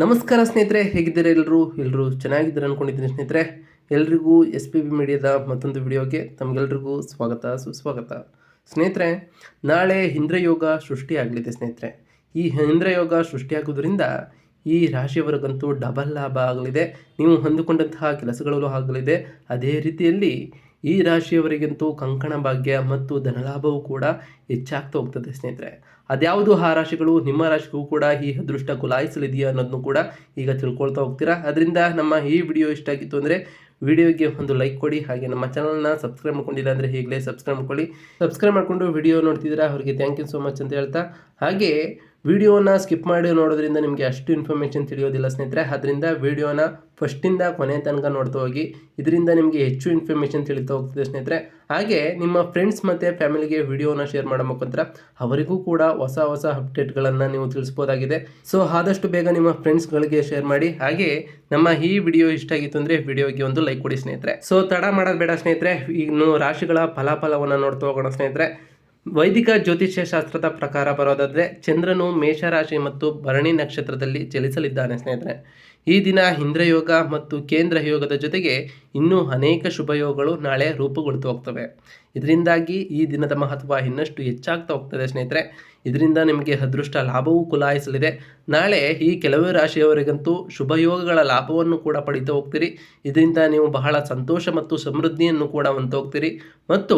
ನಮಸ್ಕಾರ ಸ್ನೇಹಿತರೆ, ಹೇಗಿದ್ದೀರಾ ಎಲ್ಲರೂ? ಎಲ್ಲರೂ ಚೆನ್ನಾಗಿದ್ದಾರೆ ಅಂದ್ಕೊಂಡಿದ್ದೀನಿ ಸ್ನೇಹಿತರೆ. ಎಲ್ರಿಗೂ ಎಸ್ ಪಿ ಬಿ ಮೀಡಿಯಾದ ಮತ್ತೊಂದು ವಿಡಿಯೋಗೆ ತಮಗೆಲ್ರಿಗೂ ಸ್ವಾಗತ, ಸುಸ್ವಾಗತ. ಸ್ನೇಹಿತರೆ, ನಾಳೆ ಇಂದ್ರಯೋಗ ಸೃಷ್ಟಿಯಾಗಲಿದೆ ಸ್ನೇಹಿತರೆ. ಈ ಇಂದ್ರಯೋಗ ಸೃಷ್ಟಿಯಾಗೋದ್ರಿಂದ ಈ ರಾಶಿಯವರಿಗಂತೂ ಡಬಲ್ ಲಾಭ ಆಗಲಿದೆ. ನೀವು ಹೊಂದಿಕೊಂಡಂತಹ ಕೆಲಸಗಳಲ್ಲೂ ಆಗಲಿದೆ. ಅದೇ ರೀತಿಯಲ್ಲಿ ಈ ರಾಶಿಯವರಿಗಂತೂ ಕಂಕಣ ಭಾಗ್ಯ ಮತ್ತು ಧನಲಾಭವೂ ಕೂಡ ಹೆಚ್ಚಾಗ್ತಾ ಹೋಗ್ತದೆ ಸ್ನೇಹಿತರೆ. ಅದ್ಯಾವುದು ಆ ರಾಶಿಗಳು, ನಿಮ್ಮ ರಾಶಿಗೂ ಕೂಡ ಈ ಅದೃಷ್ಟ ಕುಲಾಯಿಸಲಿದೆಯಾ ಅನ್ನೋದನ್ನು ಕೂಡ ಈಗ ತಿಳ್ಕೊಳ್ತಾ ಹೋಗ್ತೀರಾ. ಅದರಿಂದ ನಮ್ಮ ಈ ವಿಡಿಯೋ ಇಷ್ಟ ಆಗಿತ್ತು ಅಂದರೆ ವಿಡಿಯೋಗೆ ಒಂದು ಲೈಕ್ ಕೊಡಿ, ಹಾಗೆ ನಮ್ಮ ಚಾನಲ್ನ ಸಬ್ಸ್ಕ್ರೈಬ್ ಮಾಡ್ಕೊಂಡಿಲ್ಲ ಅಂದರೆ ಈಗಲೇ ಸಬ್ಸ್ಕ್ರೈಬ್ ಮಾಡ್ಕೊಳ್ಳಿ. ಸಬ್ಸ್ಕ್ರೈಬ್ ಮಾಡಿಕೊಂಡು ವಿಡಿಯೋ ನೋಡ್ತಿದ್ದೀರಾ, ಅವರಿಗೆ ಥ್ಯಾಂಕ್ ಯು ಸೋ ಮಚ್ ಅಂತ ಹೇಳ್ತಾ. ಹಾಗೆ ವಿಡಿಯೋನ ಸ್ಕಿಪ್ ಮಾಡಿ ನೋಡೋದ್ರಿಂದ ನಿಮಗೆ ಅಷ್ಟು ಇನ್ಫಾರ್ಮೇಷನ್ ತಿಳಿಯೋದಿಲ್ಲ ಸ್ನೇಹಿತರೆ. ಅದರಿಂದ ವಿಡಿಯೋನ ಫಸ್ಟಿಂದ ಕೊನೆ ತನಕ ನೋಡ್ತಾ ಹೋಗಿ. ಇದರಿಂದ ನಿಮಗೆ ಹೆಚ್ಚು ಇನ್ಫಾರ್ಮೇಷನ್ ತಿಳಿತಾ ಹೋಗ್ತದೆ ಸ್ನೇಹಿತರೆ. ಹಾಗೆ ನಿಮ್ಮ ಫ್ರೆಂಡ್ಸ್ ಮತ್ತು ಫ್ಯಾಮಿಲಿಗೆ ವಿಡಿಯೋನ ಶೇರ್ ಮಾಡೋ ಮುಖಾಂತರ ಅವರಿಗೂ ಕೂಡ ಹೊಸ ಹೊಸ ಅಪ್ಡೇಟ್ಗಳನ್ನು ನೀವು ತಿಳಿಸ್ಬೋದಾಗಿದೆ. ಸೊ ಆದಷ್ಟು ಬೇಗ ನಿಮ್ಮ ಫ್ರೆಂಡ್ಸ್ಗಳಿಗೆ ಶೇರ್ ಮಾಡಿ. ಹಾಗೆ ನಮ್ಮ ಈ ವಿಡಿಯೋ ಇಷ್ಟ ಆಗಿತ್ತು ಅಂದರೆ ವಿಡಿಯೋಗೆ ಒಂದು ಲೈಕ್ ಕೊಡಿ ಸ್ನೇಹಿತರೆ. ಸೊ ತಡ ಮಾಡೋದು ಬೇಡ ಸ್ನೇಹಿತರೆ. ಇನ್ನು ರಾಶಿಗಳ ಫಲಾಫಲವನ್ನು ನೋಡ್ತಾ ಹೋಗೋಣ ಸ್ನೇಹಿತರೆ. ವೈದಿಕ ಜ್ಯೋತಿಷ್ಯ ಶಾಸ್ತ್ರದ ಪ್ರಕಾರ ಬರೋದಾದರೆ ಚಂದ್ರನು ಮೇಷರಾಶಿ ಮತ್ತು ಭರಣಿ ನಕ್ಷತ್ರದಲ್ಲಿ ಚಲಿಸಲಿದ್ದಾನೆ ಸ್ನೇಹಿತರೆ. ಈ ದಿನ ಇಂದ್ರಯೋಗ ಮತ್ತು ಕೇಂದ್ರ ಯೋಗದ ಜೊತೆಗೆ ಇನ್ನೂ ಅನೇಕ ಶುಭಯೋಗಗಳು ನಾಳೆ ರೂಪುಗೊಳ್ತಾ ಹೋಗ್ತವೆ. ಇದರಿಂದಾಗಿ ಈ ದಿನದ ಮಹತ್ವ ಇನ್ನಷ್ಟು ಹೆಚ್ಚಾಗ್ತಾ ಹೋಗ್ತದೆ ಸ್ನೇಹಿತರೆ. ಇದರಿಂದ ನಿಮಗೆ ಅದೃಷ್ಟ ಲಾಭವೂ ಕುಲಾಯಿಸಲಿದೆ. ನಾಳೆ ಈ ಕೆಲವೇ ರಾಶಿಯವರಿಗಂತೂ ಶುಭಯೋಗಗಳ ಲಾಭವನ್ನು ಕೂಡ ಪಡಿತಾ ಹೋಗ್ತೀರಿ. ಇದರಿಂದ ನೀವು ಬಹಳ ಸಂತೋಷ ಮತ್ತು ಸಮೃದ್ಧಿಯನ್ನು ಕೂಡ ಹೊಂದೋಗ್ತೀರಿ ಹೋಗ್ತೀರಿ. ಮತ್ತು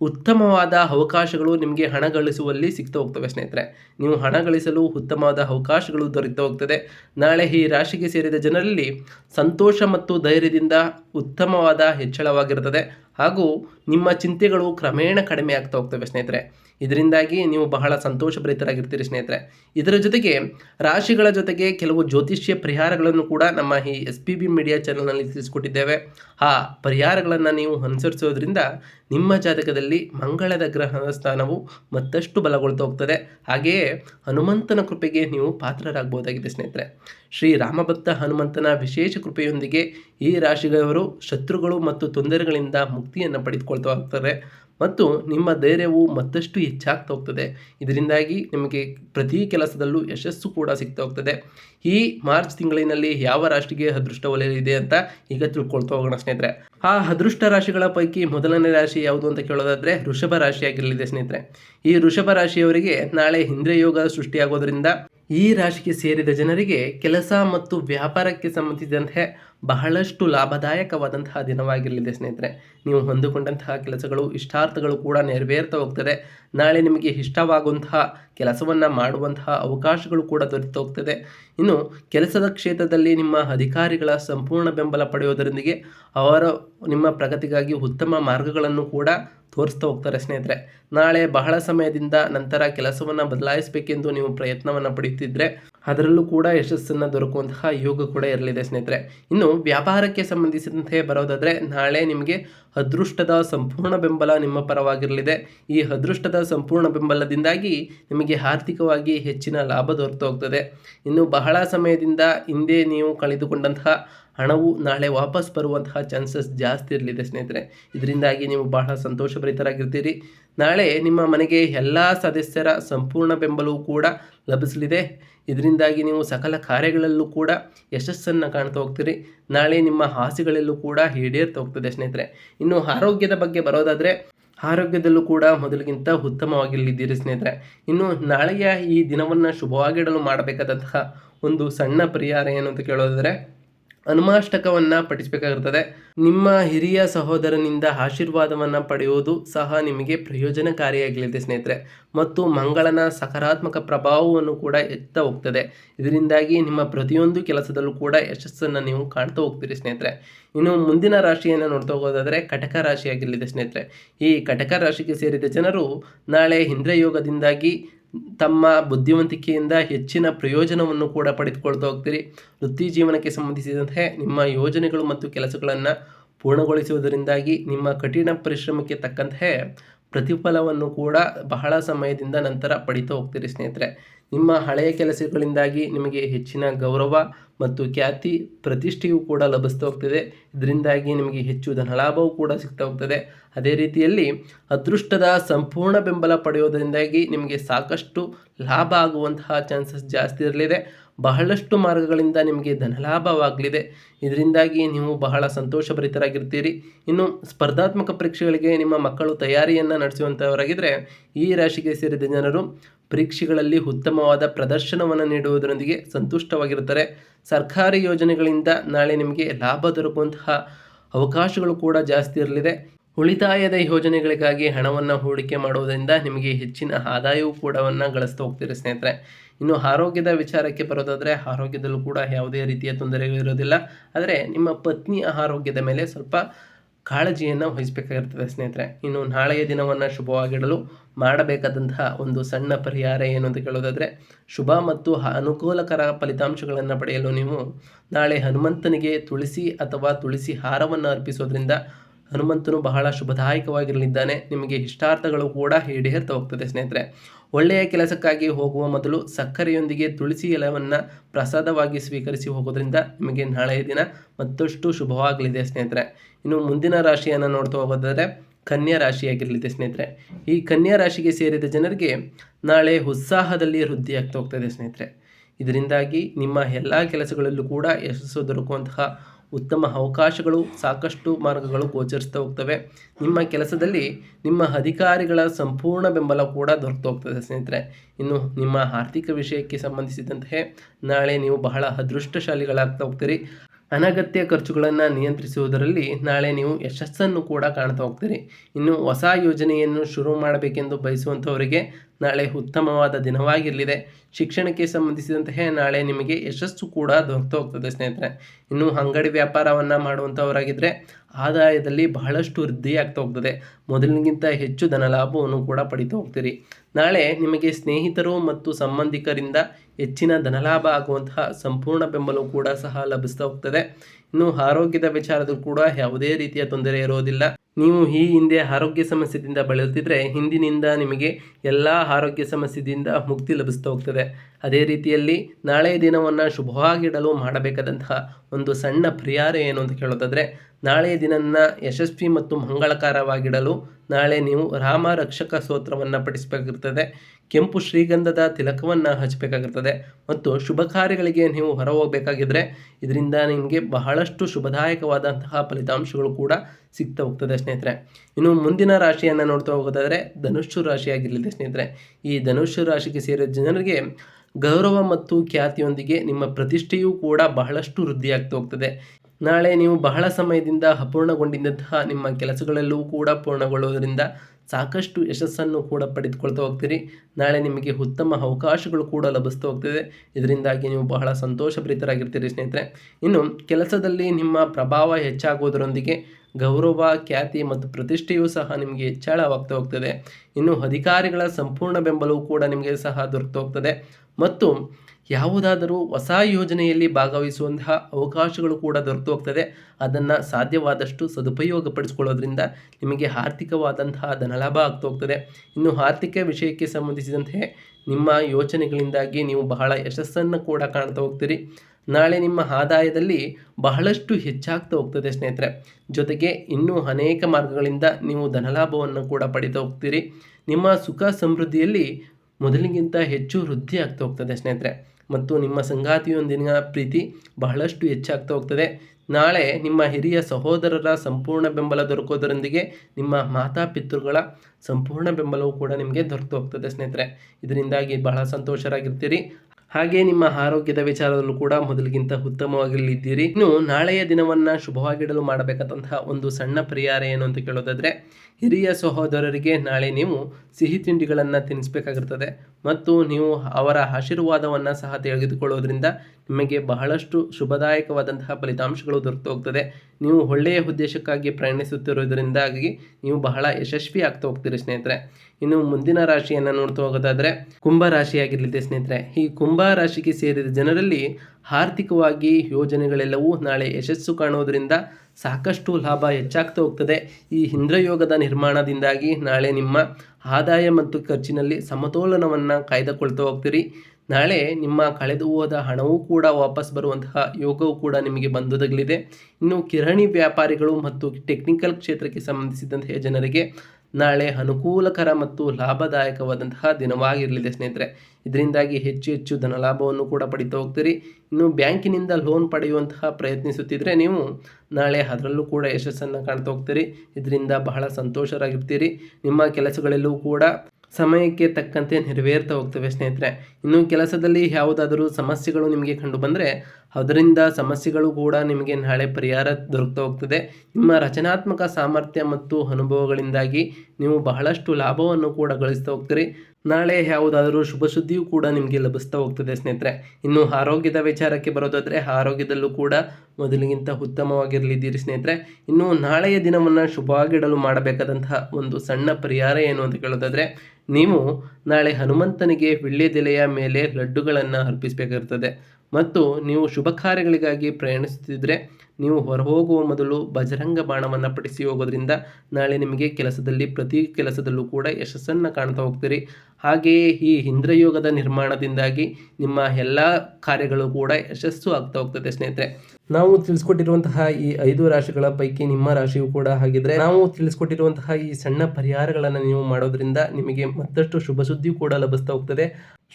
ಉತ್ತಮವಾದ ಅವಕಾಶಗಳು ನಿಮಗೆ ಹಣ ಗಳಿಸುವಲ್ಲಿ ಸಿಗ್ತಾ ಹೋಗ್ತವೆ ಸ್ನೇಹಿತರೆ. ನೀವು ಹಣ ಗಳಿಸಲು ಉತ್ತಮವಾದ ಅವಕಾಶಗಳು ದೊರೆತಾ ಹೋಗ್ತದೆ. ನಾಳೆ ಈ ರಾಶಿಗೆ ಸೇರಿದ ಜನರಲ್ಲಿ ಸಂತೋಷ ಮತ್ತು ಧೈರ್ಯದಿಂದ ಉತ್ತಮವಾದ ಹೆಚ್ಚಳವಾಗಿರ್ತದೆ. ಹಾಗೂ ನಿಮ್ಮ ಚಿಂತೆಗಳು ಕ್ರಮೇಣ ಕಡಿಮೆ ಆಗ್ತಾ ಹೋಗ್ತವೆ ಸ್ನೇಹಿತರೆ. ಇದರಿಂದಾಗಿ ನೀವು ಬಹಳ ಸಂತೋಷಭರಿತರಾಗಿರ್ತೀರಿ ಸ್ನೇಹಿತರೆ. ಇದರ ಜೊತೆಗೆ ರಾಶಿಗಳ ಜೊತೆಗೆ ಕೆಲವು ಜ್ಯೋತಿಷ್ಯ ಪರಿಹಾರಗಳನ್ನು ಕೂಡ ನಮ್ಮ ಈ ಎಸ್ ಪಿ ಬಿ ಮೀಡಿಯಾ ಚಾನಲ್ನಲ್ಲಿ ತಿಳಿಸಿಕೊಟ್ಟಿದ್ದೇವೆ. ಆ ಪರಿಹಾರಗಳನ್ನು ನೀವು ಅನುಸರಿಸೋದ್ರಿಂದ ನಿಮ್ಮ ಜಾತಕದಲ್ಲಿ ಮಂಗಳದ ಗ್ರಹದ ಸ್ಥಾನವು ಮತ್ತಷ್ಟು ಬಲಗೊಳ್ತಾ ಹೋಗ್ತದೆ. ಹಾಗೆಯೇ ಹನುಮಂತನ ಕೃಪೆಗೆ ನೀವು ಪಾತ್ರರಾಗಬಹುದಾಗಿದೆ ಸ್ನೇಹಿತರೆ. ಶ್ರೀ ರಾಮಭಕ್ತ ಹನುಮಂತನ ವಿಶೇಷ ಕೃಪೆಯೊಂದಿಗೆ ಈ ರಾಶಿಗಳವರು ಶತ್ರುಗಳು ಮತ್ತು ತೊಂದರೆಗಳಿಂದ ಮುಕ್ತಿಯನ್ನು ಪಡೆದುಕೊಳ್ತಾ ಹೋಗ್ತಾರೆ ಮತ್ತು ನಿಮ್ಮ ಧೈರ್ಯವು ಮತ್ತಷ್ಟು ಹೆಚ್ಚಾಗ್ತಾ ಹೋಗ್ತದೆ. ಇದರಿಂದಾಗಿ ನಿಮಗೆ ಪ್ರತಿ ಕೆಲಸದಲ್ಲೂ ಯಶಸ್ಸು ಕೂಡ ಸಿಗ್ತಾ ಹೋಗ್ತದೆ. ಈ ಮಾರ್ಚ್ ತಿಂಗಳಿನಲ್ಲಿ ಯಾವ ರಾಶಿಗೆ ಅದೃಷ್ಟ ಒಲೆಯಲಿದೆ ಅಂತ ಈಗ ತಿಳ್ಕೊಳ್ತಾ ಹೋಗೋಣ ಸ್ನೇಹಿತರೆ. ಆ ಅದೃಷ್ಟ ರಾಶಿಗಳ ಪೈಕಿ ಮೊದಲನೇ ರಾಶಿ ಯಾವುದು ಅಂತ ಕೇಳೋದಾದರೆ ವೃಷಭ ರಾಶಿಯಾಗಿರಲಿದೆ ಸ್ನೇಹಿತರೆ. ಈ ವೃಷಭ ರಾಶಿಯವರಿಗೆ ನಾಳೆ ಇಂದ್ರಿಯೋಗ ಸೃಷ್ಟಿಯಾಗೋದ್ರಿಂದ ಈ ರಾಶಿಗೆ ಸೇರಿದ ಜನರಿಗೆ ಕೆಲಸ ಮತ್ತು ವ್ಯಾಪಾರಕ್ಕೆ ಸಂಬಂಧಿಸಿದಂತೆ ಬಹಳಷ್ಟು ಲಾಭದಾಯಕವಾದಂತಹ ದಿನವಾಗಿರಲಿದೆ ಸ್ನೇಹಿತರೆ. ನೀವು ಹೊಂದಿಕೊಂಡಂತಹ ಕೆಲಸಗಳು, ಇಷ್ಟಾರ್ಥಗಳು ಕೂಡ ನೆರವೇರ್ತಾ ಹೋಗ್ತದೆ. ನಾಳೆ ನಿಮಗೆ ಇಷ್ಟವಾಗುವಂತಹ ಕೆಲಸವನ್ನು ಮಾಡುವಂತಹ ಅವಕಾಶಗಳು ಕೂಡ ದೊರೆತು ಹೋಗ್ತದೆ. ಇನ್ನು ಕೆಲಸದ ಕ್ಷೇತ್ರದಲ್ಲಿ ನಿಮ್ಮ ಅಧಿಕಾರಿಗಳ ಸಂಪೂರ್ಣ ಬೆಂಬಲ ಪಡೆಯೋದರೊಂದಿಗೆ ಅವರ ನಿಮ್ಮ ಪ್ರಗತಿಗಾಗಿ ಉತ್ತಮ ಮಾರ್ಗಗಳನ್ನು ಕೂಡ ತೋರಿಸ್ತಾ ಹೋಗ್ತಾರೆ ಸ್ನೇಹಿತರೆ. ನಾಳೆ ಬಹಳ ಸಮಯದಿಂದ ನಂತರ ಕೆಲಸವನ್ನು ಬದಲಾಯಿಸಬೇಕೆಂದು ನೀವು ಪ್ರಯತ್ನವನ್ನು ಪಡೆಯುತ್ತಿದ್ದರೆ ಅದರಲ್ಲೂ ಕೂಡ ಯಶಸ್ಸನ್ನು ದೊರಕುವಂತಹ ಯೋಗ ಕೂಡ ಇರಲಿದೆ ಸ್ನೇಹಿತರೆ. ಇನ್ನು ವ್ಯಾಪಾರಕ್ಕೆ ಸಂಬಂಧಿಸಿದಂತೆ ಬರೋದಾದರೆ ನಾಳೆ ನಿಮಗೆ ಅದೃಷ್ಟದ ಸಂಪೂರ್ಣ ಬೆಂಬಲ ನಿಮ್ಮ ಪರವಾಗಿರಲಿದೆ. ಈ ಅದೃಷ್ಟದ ಸಂಪೂರ್ಣ ಬೆಂಬಲದಿಂದಾಗಿ ನಿಮಗೆ ಆರ್ಥಿಕವಾಗಿ ಹೆಚ್ಚಿನ ಲಾಭ ದೊರೆತು ಹೋಗ್ತದೆ. ಇನ್ನು ಬಹಳ ಸಮಯದಿಂದ ಹಿಂದೆ ನೀವು ಕಳೆದುಕೊಂಡಂತಹ ಹಣವು ನಾಳೆ ವಾಪಸ್ ಬರುವಂತಹ ಚಾನ್ಸಸ್ ಜಾಸ್ತಿ ಇರಲಿದೆ ಸ್ನೇಹಿತರೆ. ಇದರಿಂದಾಗಿ ನೀವು ಬಹಳ ಸಂತೋಷಭರಿತರಾಗಿರ್ತೀರಿ. ನಾಳೆ ನಿಮ್ಮ ಮನೆಗೆ ಎಲ್ಲ ಸದಸ್ಯರ ಸಂಪೂರ್ಣ ಬೆಂಬಲವೂ ಕೂಡ ಲಭಿಸಲಿದೆ. ಇದರಿಂದಾಗಿ ನೀವು ಸಕಲ ಕಾರ್ಯಗಳಲ್ಲೂ ಕೂಡ ಯಶಸ್ಸನ್ನು ಕಾಣ್ತಾ ಹೋಗ್ತೀರಿ. ನಾಳೆ ನಿಮ್ಮ ಆಸೆಗಳಲ್ಲೂ ಕೂಡ ಈಡೇರ್ತಾ ಹೋಗ್ತದೆ ಸ್ನೇಹಿತರೆ. ಇನ್ನು ಆರೋಗ್ಯದ ಬಗ್ಗೆ ಬರೋದಾದರೆ, ಆರೋಗ್ಯದಲ್ಲೂ ಕೂಡ ಮೊದಲಿಗಿಂತ ಉತ್ತಮವಾಗಿರಲಿದ್ದೀರಿ ಸ್ನೇಹಿತರೆ. ಇನ್ನು ನಾಳೆಯ ಈ ದಿನವನ್ನು ಶುಭವಾಗಿಡಲು ಮಾಡಬೇಕಾದಂತಹ ಒಂದು ಸಣ್ಣ ಪರಿಹಾರ ಏನು ಅಂತ ಕೇಳೋದಾದರೆ ಹನುಮಾಷ್ಟಕವನ್ನು ಪಠಿಸಬೇಕಾಗಿರ್ತದೆ. ನಿಮ್ಮ ಹಿರಿಯ ಸಹೋದರನಿಂದ ಆಶೀರ್ವಾದವನ್ನು ಪಡೆಯುವುದು ಸಹ ನಿಮಗೆ ಪ್ರಯೋಜನಕಾರಿಯಾಗಲಿದೆ ಸ್ನೇಹಿತರೆ. ಮತ್ತು ಮಂಗಳನ ಸಕಾರಾತ್ಮಕ ಪ್ರಭಾವವನ್ನು ಕೂಡ ಎತ್ತಾ ಹೋಗ್ತದೆ. ಇದರಿಂದಾಗಿ ನಿಮ್ಮ ಪ್ರತಿಯೊಂದು ಕೆಲಸದಲ್ಲೂ ಕೂಡ ಯಶಸ್ಸನ್ನು ನೀವು ಕಾಣ್ತಾ ಹೋಗ್ತೀರಿ ಸ್ನೇಹಿತರೆ. ಇನ್ನು ಮುಂದಿನ ರಾಶಿಯನ್ನು ನೋಡ್ತಾ ಹೋಗೋದಾದರೆ ಕಟಕ ರಾಶಿಯಾಗಿರಲಿದೆ ಸ್ನೇಹಿತರೆ. ಈ ಕಟಕ ರಾಶಿಗೆ ಸೇರಿದ ಜನರು ನಾಳೆ ಇಂದ್ರಯೋಗದಿಂದಾಗಿ ತಮ್ಮ ಬುದ್ಧಿವಂತಿಕೆಯಿಂದ ಹೆಚ್ಚಿನ ಪ್ರಯೋಜನವನ್ನು ಕೂಡ ಪಡೆದುಕೊಳ್ತಾ ಹೋಗ್ತೀರಿ. ವೃತ್ತಿ ಜೀವನಕ್ಕೆ ಸಂಬಂಧಿಸಿದಂತೆ ನಿಮ್ಮ ಯೋಜನೆಗಳು ಮತ್ತು ಕೆಲಸಗಳನ್ನು ಪೂರ್ಣಗೊಳಿಸುವುದರಿಂದಾಗಿ ನಿಮ್ಮ ಕಠಿಣ ಪರಿಶ್ರಮಕ್ಕೆ ತಕ್ಕಂತೆ ಪ್ರತಿಫಲವನ್ನು ಕೂಡ ಬಹಳ ಸಮಯದಿಂದ ನಂತರ ಪಡಿತಾ ಹೋಗ್ತೀರಿ ಸ್ನೇಹಿತರೆ. ನಿಮ್ಮ ಹಳೆಯ ಕೆಲಸಗಳಿಂದಾಗಿ ನಿಮಗೆ ಹೆಚ್ಚಿನ ಗೌರವ ಮತ್ತು ಖ್ಯಾತಿ ಪ್ರತಿಷ್ಠೆಯೂ ಕೂಡ ಲಭಿಸ್ತಾ ಹೋಗ್ತದೆ. ಇದರಿಂದಾಗಿ ನಿಮಗೆ ಹೆಚ್ಚು ಧನಲಾಭವೂ ಕೂಡ ಸಿಗ್ತಾ ಹೋಗ್ತದೆ. ಅದೇ ರೀತಿಯಲ್ಲಿ ಅದೃಷ್ಟದ ಸಂಪೂರ್ಣ ಬೆಂಬಲ ಪಡೆಯೋದರಿಂದಾಗಿ ನಿಮಗೆ ಸಾಕಷ್ಟು ಲಾಭ ಆಗುವಂತಹ ಚಾನ್ಸಸ್ ಜಾಸ್ತಿ ಇರಲಿದೆ. ಬಹಳಷ್ಟು ಮಾರ್ಗಗಳಿಂದ ನಿಮಗೆ ಧನಲಾಭವಾಗಲಿದೆ. ಇದರಿಂದಾಗಿ ನೀವು ಬಹಳ ಸಂತೋಷಭರಿತರಾಗಿರ್ತೀರಿ. ಇನ್ನು ಸ್ಪರ್ಧಾತ್ಮಕ ಪರೀಕ್ಷೆಗಳಿಗೆ ನಿಮ್ಮ ಮಕ್ಕಳು ತಯಾರಿಯನ್ನು ನಡೆಸುವಂಥವರಾಗಿದ್ದರೆ ಈ ರಾಶಿಗೆ ಸೇರಿದ ಜನರು ಪರೀಕ್ಷೆಗಳಲ್ಲಿ ಉತ್ತಮವಾದ ಪ್ರದರ್ಶನವನ್ನು ನೀಡುವುದರೊಂದಿಗೆ ಸಂತುಷ್ಟವಾಗಿರುತ್ತಾರೆ. ಸರ್ಕಾರಿ ಯೋಜನೆಗಳಿಂದ ನಾಳೆ ನಿಮಗೆ ಲಾಭ ದೊರಕುವಂತಹ ಅವಕಾಶಗಳು ಕೂಡ ಜಾಸ್ತಿ ಇರಲಿದೆ. ಉಳಿತಾಯದ ಯೋಜನೆಗಳಿಗಾಗಿ ಹಣವನ್ನು ಹೂಡಿಕೆ ಮಾಡುವುದರಿಂದ ನಿಮಗೆ ಹೆಚ್ಚಿನ ಆದಾಯವೂ ಕೂಡವನ್ನು ಗಳಿಸ್ತಾ ಹೋಗ್ತೀರಿ ಸ್ನೇಹಿತರೆ. ಇನ್ನು ಆರೋಗ್ಯದ ವಿಚಾರಕ್ಕೆ ಬರೋದಾದರೆ ಆರೋಗ್ಯದಲ್ಲೂ ಕೂಡ ಯಾವುದೇ ರೀತಿಯ ತೊಂದರೆಗಳಿರೋದಿಲ್ಲ ಆದರೆ ನಿಮ್ಮ ಪತ್ನಿ ಆರೋಗ್ಯದ ಮೇಲೆ ಸ್ವಲ್ಪ ಕಾಳಜಿಯನ್ನು ವಹಿಸಬೇಕಾಗಿರ್ತದೆ ಸ್ನೇಹಿತರೆ. ಇನ್ನು ನಾಳೆಯ ದಿನವನ್ನು ಶುಭವಾಗಿಡಲು ಮಾಡಬೇಕಾದಂತಹ ಒಂದು ಸಣ್ಣ ಪರಿಹಾರ ಏನು ಅಂತ ಕೇಳೋದಾದರೆ, ಶುಭ ಮತ್ತು ಅನುಕೂಲಕರ ಫಲಿತಾಂಶಗಳನ್ನು ಪಡೆಯಲು ನೀವು ನಾಳೆ ಹನುಮಂತನಿಗೆ ತುಳಸಿ ಅಥವಾ ತುಳಸಿ ಹಾರವನ್ನು ಅರ್ಪಿಸೋದ್ರಿಂದ ಹನುಮಂತನು ಬಹಳ ಶುಭದಾಯಕವಾಗಿರಲಿದ್ದಾನೆ. ನಿಮಗೆ ಇಷ್ಟಾರ್ಥಗಳು ಕೂಡ ಈಡೇರ್ತಾ ಹೋಗ್ತದೆ ಸ್ನೇಹಿತರೆ. ಒಳ್ಳೆಯ ಕೆಲಸಕ್ಕಾಗಿ ಹೋಗುವ ಮೊದಲು ಸಕ್ಕರೆಯೊಂದಿಗೆ ತುಳಸಿ ಎಲೆಯನ್ನು ಪ್ರಸಾದವಾಗಿ ಸ್ವೀಕರಿಸಿ ಹೋಗೋದ್ರಿಂದ ನಿಮಗೆ ನಾಳೆಯ ದಿನ ಮತ್ತಷ್ಟು ಶುಭವಾಗಲಿದೆ ಸ್ನೇಹಿತರೆ. ಇನ್ನು ಮುಂದಿನ ರಾಶಿಯನ್ನು ನೋಡ್ತಾ ಹೋಗೋದಾದರೆ ಕನ್ಯಾ ರಾಶಿಯಾಗಿರಲಿದೆ ಸ್ನೇಹಿತರೆ. ಈ ಕನ್ಯಾ ರಾಶಿಗೆ ಸೇರಿದ ಜನರಿಗೆ ನಾಳೆ ಉತ್ಸಾಹದಲ್ಲಿ ವೃದ್ಧಿ ಆಗ್ತಾ ಹೋಗ್ತದೆ ಸ್ನೇಹಿತರೆ. ಇದರಿಂದಾಗಿ ನಿಮ್ಮ ಎಲ್ಲ ಕೆಲಸಗಳಲ್ಲೂ ಕೂಡ ಯಶಸ್ಸು ದೊರಕುವಂತಹ ಉತ್ತಮ ಅವಕಾಶಗಳು, ಸಾಕಷ್ಟು ಮಾರ್ಗಗಳು ಗೋಚರಿಸ್ತಾ ಹೋಗ್ತವೆ. ನಿಮ್ಮ ಕೆಲಸದಲ್ಲಿ ನಿಮ್ಮ ಅಧಿಕಾರಿಗಳ ಸಂಪೂರ್ಣ ಬೆಂಬಲ ಕೂಡ ದೊರಕ್ತಾ ಹೋಗ್ತದೆ ಸ್ನೇಹಿತರೆ. ಇನ್ನು ನಿಮ್ಮ ಆರ್ಥಿಕ ವಿಷಯಕ್ಕೆ ಸಂಬಂಧಿಸಿದಂತೆ ನಾಳೆ ನೀವು ಬಹಳ ಅದೃಷ್ಟಶಾಲಿಗಳಾಗ್ತಾ ಹೋಗ್ತೀರಿ. ಅನಗತ್ಯ ಖರ್ಚುಗಳನ್ನು ನಿಯಂತ್ರಿಸುವುದರಲ್ಲಿ ನಾಳೆ ನೀವು ಯಶಸ್ಸನ್ನು ಕೂಡ ಕಾಣ್ತಾ ಹೋಗ್ತೀರಿ. ಇನ್ನು ಹೊಸ ಯೋಜನೆಯನ್ನು ಶುರು ಮಾಡಬೇಕೆಂದು ಬಯಸುವಂಥವರಿಗೆ ನಾಳೆ ಉತ್ತಮವಾದ ದಿನವಾಗಿರಲಿದೆ. ಶಿಕ್ಷಣಕ್ಕೆ ಸಂಬಂಧಿಸಿದಂತೆ ನಾಳೆ ನಿಮಗೆ ಯಶಸ್ಸು ಕೂಡ ದೊರಕ್ತಾ ಹೋಗ್ತದೆ ಸ್ನೇಹಿತರೆ. ಇನ್ನು ಅಂಗಡಿ ವ್ಯಾಪಾರವನ್ನು ಮಾಡುವಂಥವರಾಗಿದ್ದರೆ ಆದಾಯದಲ್ಲಿ ಬಹಳಷ್ಟು ವೃದ್ಧಿ ಆಗ್ತಾ ಹೋಗ್ತದೆ ಮೊದಲಿಗಿಂತ ಹೆಚ್ಚು ಧನ ಲಾಭವನ್ನು ಕೂಡ ಪಡಿತಾ ಹೋಗ್ತೀರಿ ನಾಳೆ ನಿಮಗೆ ಸ್ನೇಹಿತರು ಮತ್ತು ಸಂಬಂಧಿಕರಿಂದ ಹೆಚ್ಚಿನ ಧನಲಾಭ ಆಗುವಂತಹ ಸಂಪೂರ್ಣ ಬೆಂಬಲವು ಕೂಡ ಸಹ ಲಭಿಸ್ತಾ ಹೋಗ್ತದೆ. ಇನ್ನು ಆರೋಗ್ಯದ ವಿಚಾರದಲ್ಲೂ ಕೂಡ ಯಾವುದೇ ರೀತಿಯ ತೊಂದರೆ ಇರೋದಿಲ್ಲ. ನೀವು ಈ ಹಿಂದೆ ಆರೋಗ್ಯ ಸಮಸ್ಯೆದಿಂದ ಬಳಲುತ್ತಿದ್ದರೆ ಹಿಂದಿನಿಂದ ನಿಮಗೆ ಎಲ್ಲ ಆರೋಗ್ಯ ಸಮಸ್ಯೆಯಿಂದ ಮುಕ್ತಿ ಲಭಿಸ್ತಾ ಹೋಗ್ತದೆ. ಅದೇ ರೀತಿಯಲ್ಲಿ ನಾಳೆಯ ದಿನವನ್ನು ಶುಭವಾಗಿಡಲು ಮಾಡಬೇಕಾದಂತಹ ಒಂದು ಸಣ್ಣ ಪರಿಹಾರ ಏನು ಅಂತ ಕೇಳೋದಾದರೆ ನಾಳೆಯ ದಿನನ ಯಶಸ್ವಿ ಮತ್ತು ಮಂಗಳಕರವಾಗಿಡಲು ನಾಳೆ ನೀವು ರಾಮ ರಕ್ಷಕ ಸ್ತೋತ್ರವನ್ನು ಪಠಿಸಬೇಕಾಗಿರ್ತದೆ ಕೆಂಪು ಶ್ರೀಗಂಧದ ತಿಲಕವನ್ನು ಹಚ್ಚಬೇಕಾಗಿರ್ತದೆ ಮತ್ತು ಶುಭ ಕಾರ್ಯಗಳಿಗೆ ನೀವು ಹೊರ ಹೋಗಬೇಕಾಗಿದ್ದರೆ ಇದರಿಂದ ನಿಮಗೆ ಬಹಳಷ್ಟು ಶುಭದಾಯಕವಾದಂತಹ ಫಲಿತಾಂಶಗಳು ಕೂಡ ಸಿಗ್ತಾ ಹೋಗ್ತದೆ ಸ್ನೇಹಿತರೆ. ಇನ್ನು ಮುಂದಿನ ರಾಶಿಯನ್ನು ನೋಡ್ತಾ ಹೋಗೋದಾದರೆ ಧನುಷ್ಯ ರಾಶಿಯಾಗಿರಲಿದೆ ಸ್ನೇಹಿತರೆ. ಈ ಧನುಷ್ಯ ರಾಶಿಗೆ ಸೇರಿದ ಜನರಿಗೆ ಗೌರವ ಮತ್ತು ಖ್ಯಾತಿಯೊಂದಿಗೆ ನಿಮ್ಮ ಪ್ರತಿಷ್ಠೆಯೂ ಕೂಡ ಬಹಳಷ್ಟು ವೃದ್ಧಿಯಾಗ್ತಾ ಹೋಗ್ತದೆ. ನಾಳೆ ನೀವು ಬಹಳ ಸಮಯದಿಂದ ಅಪೂರ್ಣಗೊಂಡಿದ್ದಂತಹ ನಿಮ್ಮ ಕೆಲಸಗಳಲ್ಲೂ ಕೂಡ ಪೂರ್ಣಗೊಳ್ಳುವುದರಿಂದ ಸಾಕಷ್ಟು ಯಶಸ್ಸನ್ನು ಕೂಡ ಪಡೆದುಕೊಳ್ತಾ ಹೋಗ್ತೀರಿ. ನಾಳೆ ನಿಮಗೆ ಉತ್ತಮ ಅವಕಾಶಗಳು ಕೂಡ ಲಭಿಸ್ತಾ ಹೋಗ್ತದೆ. ಇದರಿಂದಾಗಿ ನೀವು ಬಹಳ ಸಂತೋಷಭರಿತರಾಗಿರ್ತೀರಿ ಸ್ನೇಹಿತರೆ. ಇನ್ನು ಕೆಲಸದಲ್ಲಿ ನಿಮ್ಮ ಪ್ರಭಾವ ಹೆಚ್ಚಾಗುವುದರೊಂದಿಗೆ ಗೌರವ, ಖ್ಯಾತಿ ಮತ್ತು ಪ್ರತಿಷ್ಠೆಯೂ ಸಹ ನಿಮಗೆ ಹೆಚ್ಚಳವಾಗ್ತಾ ಹೋಗ್ತದೆ. ಇನ್ನು ಅಧಿಕಾರಿಗಳ ಸಂಪೂರ್ಣ ಬೆಂಬಲವೂ ಕೂಡ ನಿಮಗೆ ಸಹ ದೊರಕ್ತಾ ಹೋಗ್ತದೆ. ಮತ್ತು ಯಾವುದಾದರೂ ಹೊಸ ಯೋಜನೆಯಲ್ಲಿ ಭಾಗವಹಿಸುವಂತಹ ಅವಕಾಶಗಳು ಕೂಡ ದೊರೆತು ಹೋಗ್ತದೆ ಅದನ್ನು ಸಾಧ್ಯವಾದಷ್ಟು ಸದುಪಯೋಗಪಡಿಸ್ಕೊಳ್ಳೋದ್ರಿಂದ ನಿಮಗೆ ಆರ್ಥಿಕವಾದಂತಹ ಧನಲಾಭ ಆಗ್ತಾ ಹೋಗ್ತದೆ ಇನ್ನು ಆರ್ಥಿಕ ವಿಷಯಕ್ಕೆ ಸಂಬಂಧಿಸಿದಂತೆ ನಿಮ್ಮ ಯೋಚನೆಗಳಿಂದಾಗಿ ನೀವು ಬಹಳ ಯಶಸ್ಸನ್ನು ಕೂಡ ಕಾಣ್ತಾ ಹೋಗ್ತೀರಿ. ನಾಳೆ ನಿಮ್ಮ ಆದಾಯದಲ್ಲಿ ಬಹಳಷ್ಟು ಹೆಚ್ಚಾಗ್ತಾ ಹೋಗ್ತದೆ ಸ್ನೇಹಿತರೆ. ಜೊತೆಗೆ ಇನ್ನೂ ಅನೇಕ ಮಾರ್ಗಗಳಿಂದ ನೀವು ಧನಲಾಭವನ್ನು ಕೂಡ ಪಡಿತಾ ಹೋಗ್ತೀರಿ. ನಿಮ್ಮ ಸುಖ ಸಮೃದ್ಧಿಯಲ್ಲಿ ಮೊದಲಿಗಿಂತ ಹೆಚ್ಚು ವೃದ್ಧಿ ಆಗ್ತಾ ಹೋಗ್ತದೆ ಸ್ನೇಹಿತರೆ. ಮತ್ತು ನಿಮ್ಮ ಸಂಗಾತಿಯೊಂದಿನ ಪ್ರೀತಿ ಬಹಳಷ್ಟು ಹೆಚ್ಚಾಗ್ತಾ ಹೋಗ್ತದೆ. ನಾಳೆ ನಿಮ್ಮ ಹಿರಿಯ ಸಹೋದರರ ಸಂಪೂರ್ಣ ಬೆಂಬಲ ದೊರಕೋದರೊಂದಿಗೆ ನಿಮ್ಮ ಮಾತಾಪಿತೃಗಳ ಸಂಪೂರ್ಣ ಬೆಂಬಲವೂ ಕೂಡ ನಿಮಗೆ ದೊರೆತು ಹೋಗ್ತದೆ ಸ್ನೇಹಿತರೆ. ಇದರಿಂದಾಗಿ ಬಹಳ ಸಂತೋಷರಾಗಿರ್ತೀರಿ. ಹಾಗೆ ನಿಮ್ಮ ಆರೋಗ್ಯದ ವಿಚಾರದಲ್ಲೂ ಕೂಡ ಮೊದಲಿಗಿಂತ ಉತ್ತಮವಾಗಿರಲಿದ್ದೀರಿ. ಇನ್ನು ನಾಳೆಯ ದಿನವನ್ನ ಶುಭವಾಗಿಡಲು ಮಾಡಬೇಕಾದಂತಹ ಒಂದು ಸಣ್ಣ ಪರಿಹಾರ ಏನು ಅಂತ ಕೇಳೋದಾದ್ರೆ, ಹಿರಿಯ ಸಹೋದರರಿಗೆ ನಾಳೆ ನೀವು ಸಿಹಿ ತಿಂಡಿಗಳನ್ನು ತಿನ್ನಿಸಬೇಕಾಗಿರ್ತದೆ ಮತ್ತು ನೀವು ಅವರ ಆಶೀರ್ವಾದವನ್ನು ಸಹ ತೆಗೆದುಕೊಳ್ಳೋದ್ರಿಂದ ನಿಮಗೆ ಬಹಳಷ್ಟು ಶುಭದಾಯಕವಾದಂತಹ ಫಲಿತಾಂಶಗಳು ದೊರೆತು ಹೋಗ್ತದೆ ನೀವು ಒಳ್ಳೆಯ ಉದ್ದೇಶಕ್ಕಾಗಿ ಪ್ರಯಾಣಿಸುತ್ತಿರುವುದರಿಂದಾಗಿ ನೀವು ಬಹಳ ಯಶಸ್ವಿ ಆಗ್ತಾ ಹೋಗ್ತೀರಿ ಸ್ನೇಹಿತರೆ. ಇನ್ನು ಮುಂದಿನ ರಾಶಿಯನ್ನು ನೋಡ್ತಾ ಹೋಗೋದಾದರೆ ಕುಂಭ ರಾಶಿಯಾಗಿರಲಿದೆ ಸ್ನೇಹಿತರೆ. ಈ ಕುಂಭ ರಾಶಿಗೆ ಸೇರಿದ ಜನರಲ್ಲಿ ಆರ್ಥಿಕವಾಗಿ ಯೋಜನೆಗಳೆಲ್ಲವೂ ನಾಳೆ ಯಶಸ್ಸು ಕಾಣುವುದರಿಂದ ಸಾಕಷ್ಟು ಲಾಭ ಹೆಚ್ಚಾಗ್ತಾ ಹೋಗ್ತದೆ. ಈ ಇಂದ್ರಯೋಗದ ನಿರ್ಮಾಣದಿಂದಾಗಿ ನಾಳೆ ನಿಮ್ಮ ಆದಾಯ ಮತ್ತು ಖರ್ಚಿನಲ್ಲಿ ಸಮತೋಲನವನ್ನು ಕಾಯ್ದುಕೊಳ್ತಾ ಹೋಗ್ತೀರಿ. ನಾಳೆ ನಿಮ್ಮ ಕಳೆದು ಹೋದ ಹಣವೂ ಕೂಡ ವಾಪಸ್ ಬರುವಂತಹ ಯೋಗವು ಕೂಡ ನಿಮಗೆ ಬಂದೊದಗಲಿದೆ. ಇನ್ನು ಕಿರಾಣಿ ವ್ಯಾಪಾರಿಗಳು ಮತ್ತು ಟೆಕ್ನಿಕಲ್ ಕ್ಷೇತ್ರಕ್ಕೆ ಸಂಬಂಧಿಸಿದಂತಹ ಜನರಿಗೆ ನಾಳೆ ಅನುಕೂಲಕರ ಮತ್ತು ಲಾಭದಾಯಕವಾದಂತಹ ದಿನವಾಗಿರಲಿದೆ ಸ್ನೇಹಿತರೆ. ಇದರಿಂದಾಗಿ ಹೆಚ್ಚು ಹೆಚ್ಚು ಧನಲಾಭವನ್ನು ಕೂಡ ಪಡಿತಾ ಹೋಗ್ತೀರಿ. ಇನ್ನು ಬ್ಯಾಂಕಿನಿಂದ ಲೋನ್ ಪಡೆಯುವಂತಹ ಪ್ರಯತ್ನಿಸುತ್ತಿದ್ದರೆ ನೀವು ನಾಳೆ ಅದರಲ್ಲೂ ಕೂಡ ಯಶಸ್ಸನ್ನು ಕಾಣ್ತಾ ಹೋಗ್ತೀರಿ. ಇದರಿಂದ ಬಹಳ ಸಂತೋಷರಾಗಿರ್ತೀರಿ. ನಿಮ್ಮ ಕೆಲಸಗಳಲ್ಲೂ ಕೂಡ ಸಮಯಕ್ಕೆ ತಕ್ಕಂತೆ ನೆರವೇರ್ತಾ ಹೋಗ್ತವೆ ಸ್ನೇಹಿತರೆ. ಇನ್ನು ಕೆಲಸದಲ್ಲಿ ಯಾವುದಾದರೂ ಸಮಸ್ಯೆಗಳು ನಿಮಗೆ ಕಂಡು ಬಂದರೆ ಅದರಿಂದ ಸಮಸ್ಯೆಗಳು ಕೂಡ ನಿಮಗೆ ನಾಳೆ ಪರಿಹಾರ ದೊರಕ್ತಾ ಹೋಗ್ತದೆ. ನಿಮ್ಮ ರಚನಾತ್ಮಕ ಸಾಮರ್ಥ್ಯ ಮತ್ತು ಅನುಭವಗಳಿಂದಾಗಿ ನೀವು ಬಹಳಷ್ಟು ಲಾಭವನ್ನು ಕೂಡ ಗಳಿಸ್ತಾ ಹೋಗ್ತೀರಿ. ನಾಳೆ ಯಾವುದಾದರೂ ಶುಭ ಸುದ್ದಿಯೂ ಕೂಡ ನಿಮಗೆ ಲಭಿಸ್ತಾ ಹೋಗ್ತದೆ ಸ್ನೇಹಿತರೆ. ಇನ್ನು ಆರೋಗ್ಯದ ವಿಚಾರಕ್ಕೆ ಬರೋದಾದರೆ ಆರೋಗ್ಯದಲ್ಲೂ ಕೂಡ ಮೊದಲಿಗಿಂತ ಉತ್ತಮವಾಗಿರಲಿದ್ದೀರಿ ಸ್ನೇಹಿತರೆ. ಇನ್ನು ನಾಳೆಯ ದಿನವನ್ನು ಶುಭವಾಗಿಡಲು ಮಾಡಬೇಕಾದಂತಹ ಒಂದು ಸಣ್ಣ ಪರಿಹಾರ ಏನು ಅಂತ ಕೇಳೋದಾದರೆ, ನೀವು ನಾಳೆ ಹನುಮಂತನಿಗೆ ವಿಳ್ಯದೆಲೆಯ ಮೇಲೆ ಲಡ್ಡುಗಳನ್ನು ಅರ್ಪಿಸಬೇಕಾಗಿರ್ತದೆ ಮತ್ತು ನೀವು ಶುಭ ಕಾರ್ಯಗಳಿಗಾಗಿ ಪ್ರಯಾಣಿಸುತ್ತಿದ್ದರೆ ನೀವು ಹೊರಹೋಗುವ ಮೊದಲು ಬಜರಂಗ ಬಾಣವನ್ನು ಪಡಿಸಿ ಹೋಗೋದ್ರಿಂದ ನಾಳೆ ನಿಮಗೆ ಕೆಲಸದಲ್ಲಿ ಪ್ರತಿ ಕೆಲಸದಲ್ಲೂ ಕೂಡ ಯಶಸ್ಸನ್ನು ಕಾಣ್ತಾ ಹೋಗ್ತೀರಿ. ಹಾಗೆಯೇ ಈ ಇಂದ್ರಯೋಗದ ನಿರ್ಮಾಣದಿಂದಾಗಿ ನಿಮ್ಮ ಎಲ್ಲ ಕಾರ್ಯಗಳು ಕೂಡ ಯಶಸ್ಸು ಆಗ್ತಾ ಹೋಗ್ತದೆ ಸ್ನೇಹಿತರೆ. ನಾವು ತಿಳಿಸ್ಕೊಟ್ಟಿರುವಂತಹ ಈ ಐದು ರಾಶಿಗಳ ಪೈಕಿ ನಿಮ್ಮ ರಾಶಿಯು ಕೂಡ ಹಾಗಿದ್ರೆ ನಾವು ತಿಳಿಸ್ಕೊಟ್ಟಿರುವಂತಹ ಈ ಸಣ್ಣ ಪರಿಹಾರಗಳನ್ನು ನೀವು ಮಾಡೋದ್ರಿಂದ ನಿಮಗೆ ಮತ್ತಷ್ಟು ಶುಭ ಸುದ್ದಿಯು ಕೂಡ ಲಭಿಸ್ತಾ ಹೋಗ್ತದೆ.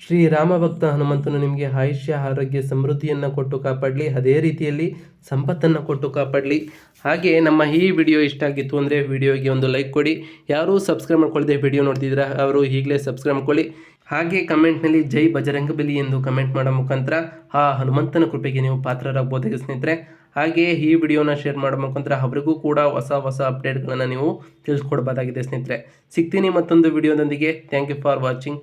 ಶ್ರೀ ರಾಮ ಭಕ್ತ ಹನುಮಂತನು ನಿಮಗೆ ಆಯುಷ್ಯ, ಆರೋಗ್ಯ, ಸಮೃದ್ಧಿಯನ್ನು ಕೊಟ್ಟು ಕಾಪಾಡಲಿ. ಅದೇ ರೀತಿಯಲ್ಲಿ ಸಂಪತ್ತನ್ನು ಕೊಟ್ಟು ಕಾಪಾಡಲಿ. ಹಾಗೆ ನಮ್ಮ ಈ ವಿಡಿಯೋ ಇಷ್ಟ ಆಗಿತ್ತು ಅಂದರೆ ವಿಡಿಯೋಗೆ ಒಂದು ಲೈಕ್ ಕೊಡಿ. ಯಾರೂ ಸಬ್ಸ್ಕ್ರೈಬ್ ಮಾಡ್ಕೊಳ್ಳದೆ ವಿಡಿಯೋ ನೋಡ್ತಿದ್ದೀರಾ, ಅವರು ಈಗಲೇ ಸಬ್ಸ್ಕ್ರೈಬ್ ಮಾಡ್ಕೊಳ್ಳಿ. ಹಾಗೆ ಕಮೆಂಟ್ನಲ್ಲಿ ಜೈ ಬಜರಂಗಬಲಿ ಎಂದು ಕಮೆಂಟ್ ಮಾಡೋ ಮುಖಾಂತರ ಆ ಹನುಮಂತನ ಕೃಪೆಗೆ ನೀವು ಪಾತ್ರರಾಗಬಹುದು ಸ್ನೇಹಿತರೆ. ಹಾಗೆಯೇ ಈ ವಿಡಿಯೋನ ಶೇರ್ ಮಾಡೋ ಮುಖಾಂತರ ಅವರಿಗೂ ಕೂಡ ಹೊಸ ಹೊಸ ಅಪ್ಡೇಟ್ಗಳನ್ನು ನೀವು ತಿಳಿಸ್ಕೊಡ್ಬೋದಾಗಿದೆ ಸ್ನೇಹಿತರೆ. ಸಿಗ್ತೀನಿ ಮತ್ತೊಂದು ವಿಡಿಯೋದೊಂದಿಗೆ. Thank you for watching